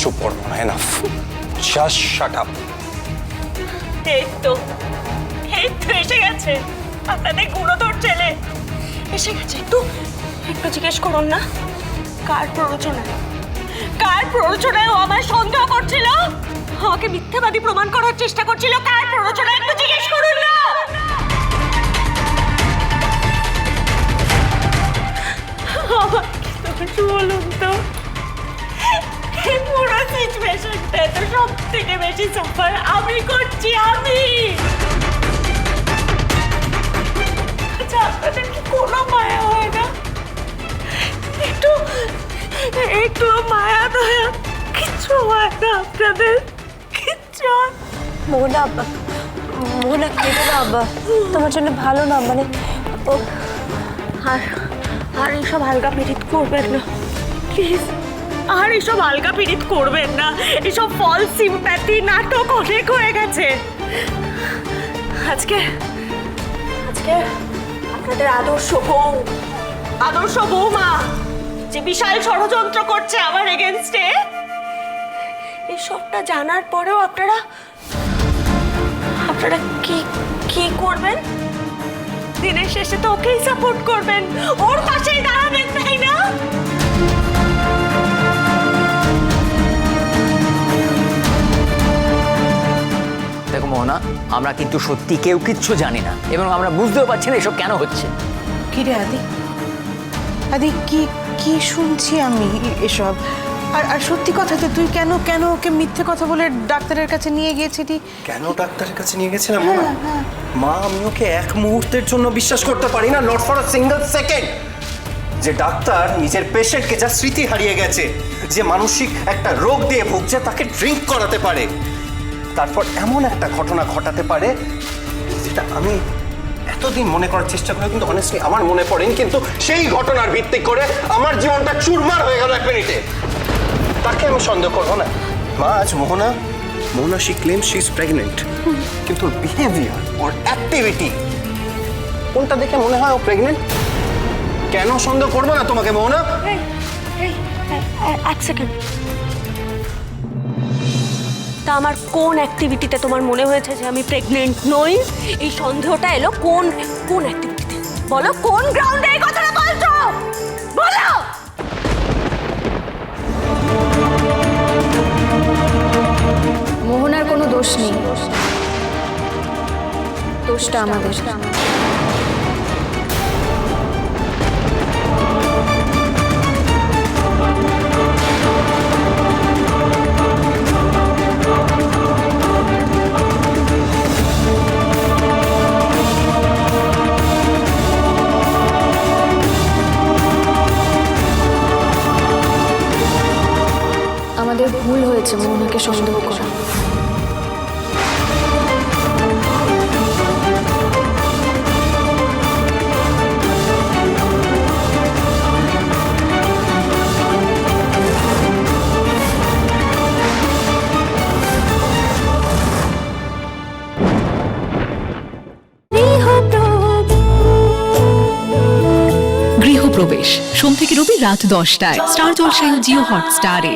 চুপ কর just shut up এই তো এই তো এসে গেছে। আপনাদের গুণধর ছেলে এসে গেছে। একটু একটু জিজ্ঞেস করুন না। কার প্ররোচনায়? কার প্ররোচনায় ও আমার সন্দেহ করছিল? আমাকে মিথ্যাবাদী প্রমাণ করার চেষ্টা করছিল। কার প্ররোচনায়? একটু জিজ্ঞেস করুন না। সিচুয়েশনটা তো সব থেকে বেশি সাফার আমি করছি আমি। আচ্ছা কোনো মায়া হয় না? একটু একটু মায়া দয়া, কিচ্ছু হয় না আপনাদের। কিচ্ছু। মোহনা মোহনা কেটে না আব্বা তোমার জন্য ভালো না মানে ও আর আর এইসব হালকা পিরিত করবেন না। প্লিজ। আর এসব আলগা পিরিত করবেন না। এসব ফল সিম্প্যাথি নাটক অনেক হয়ে গেছে। আজকে আজকে আপনাদের আদর্শ বউ, আদর্শ বৌমা যে বিশাল ষড়যন্ত্র করছে আমার এগেনস্টে এই সবটা জানার পরেও আপনারা আপনারা কি কি করবেন? দিনের শেষে তো ওকেই সাপোর্ট করবেন। ওর পাশেই মোহনা আমরা কিন্তু সত্যি কেউ কিচ্ছু জানি না এবং আমরা বুঝতেও পারছি না এসব কেন হচ্ছে। কি রে আদি? আদি কি কি শুনছি আমি এসব? আর আর সত্যি কথা যে তুই কেন কেন ওকে মিথ্যে কথা বলে ডাক্তারের কাছে নিয়ে গিয়েছিলি? কেন ডাক্তারের কাছে নিয়ে গেছিলাম? মা মা আমি ওকে এক মুহূর্তের জন্য বিশ্বাস করতে পারি না not for a single second যে ডাক্তার নিজের পেশেন্টকে যা স্মৃতি হারিয়ে গেছে যে মানসিক একটা রোগ দিয়ে ভুগছে তাকে ড্রিঙ্ক করাতে পারে। তারপর এমন একটা ঘটনা ঘটাতে পারে যেটা আমি এতদিন মনে করার চেষ্টা করে, কিন্তু অনেস্টলি আমার মনে পড়েনি, কিন্তু সেই ঘটনার ভিত্তি করে আমার জীবনটা চুরমার হয়ে গেল এক মিনিটে। তাকে আমি সন্দেহ করব না। মা, আজ Mohona Mohona she claim she is pregnant কিন্তু ওর বিহেভিয়ার ওর অ্যাক্টিভিটি কোনটা দেখে মনে হয় ও প্রেগনেন্ট কেন সন্দেহ করব না তোমাকে, মোহনা? এক সেকেন্ড তা আমার কোন অ্যাক্টিভিটিতে তোমার মনে হয়েছে যে আমি প্রেগনেন্ট নই? এই সন্দেহটা এলো কোন কোন অ্যাক্টিভিটিতে বলো, কোন গ্রাউন্ডে এই কথাটা বলছো? বলো! মোহনার কোনো দোষ নেই। দোষটা আমাদের। আমাদের ভুল হয়েছে মোহনাকে সন্দেহ করা। গৃহপ্রবেশ। সোম থেকে রবি রাত দশটায়। স্টার জলসায় জিও হটস্টারে।